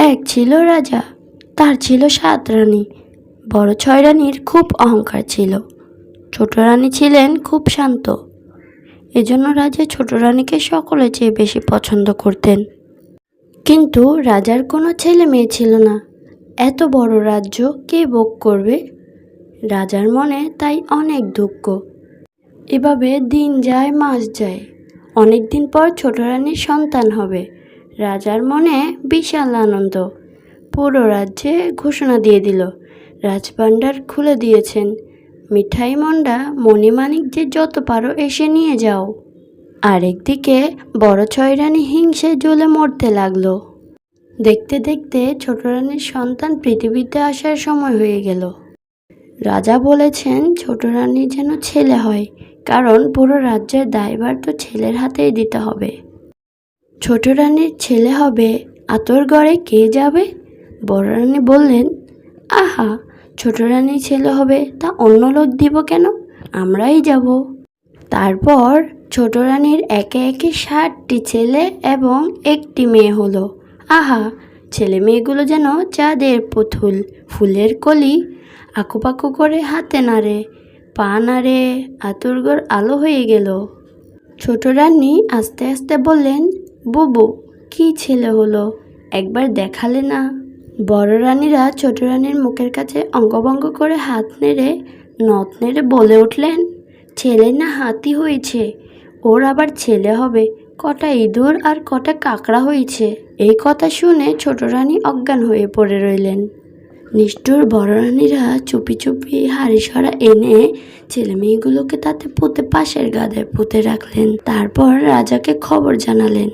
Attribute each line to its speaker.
Speaker 1: এক ছিল রাজা, তার ছিল সাত রানী। বড় ছয় রানীর খুব অহংকার ছিল। ছোট রানী ছিলেন খুব শান্ত। এজন্য রাজা ছোট রানীকে সকলে চেয়ে বেশি পছন্দ করতেন। কিন্তু রাজার কোনো ছেলে মেয়ে ছিল না। এত বড় রাজ্য কে ভোগ করবে? রাজার মনে তাই অনেক দুঃখ। এভাবে দিন যায়, মাস যায়। অনেক দিন পর ছোট রানীর সন্তান হবে। রাজার মনে বিশাল আনন্দ। পুরো রাজ্যে ঘোষণা দিয়ে দিল, রাজভাণ্ডার খুলে দিয়েছেন। মিঠাই মন্ডা মণিমাণিক যে যত পারো এসে নিয়ে যাও। আরেকদিকে বড় ছয় রানী হিংসে জ্বলে মরতে লাগল। দেখতে দেখতে ছোট রানীর সন্তান পৃথিবীতে আসার সময় হয়ে গেল। রাজা বলেছেন ছোট রানী যেন ছেলে হয়, কারণ পুরো রাজ্যের দায়ভার তো ছেলের হাতেই দিতে হবে। ছোট রানীর ছেলে হবে, আতর গড়ে কে যাবে? বড় রানী বললেন, আহা, ছোট রানীর ছেলে হবে, তা অন্য লোক দিব কেন? আমরাই যাব। তারপর ছোট রানীর একে একে ষাটটি ছেলে এবং একটি মেয়ে হলো। আহা, ছেলে মেয়েগুলো যেন চাঁদের পুতুল, ফুলের কলি, আঁকুপাকু করে হাতে নাড়ে, পা নাড়ে আতুরগর আলো হয়ে গেল। ছোট রানী আস্তে আস্তে বললেন বুবু, কি ছেলে হলো? একবার দেখালে না? বড় রানীরা ছোট রানীর মুখের কাছে অঙ্গভঙ্গ করে হাত নেড়ে নথ নেড়ে বলে উঠলেন, ছেলে না হাতি হয়েছে। ওর আবার ছেলে হবে। কটা ইঁদুর আর কটা কাঁকড়া হয়েছে। এই কথা শুনে ছোট রানী অজ্ঞান হয়ে পড়ে রইলেন। নিষ্ঠুর বড় রানীরা চুপি চুপি হাড়ি সরা এনে ছেলে মেয়েগুলোকে তাতে পুঁতে পাশের গাদায় পুঁতে রাখলেন। তারপর রাজাকে খবর জানালেন।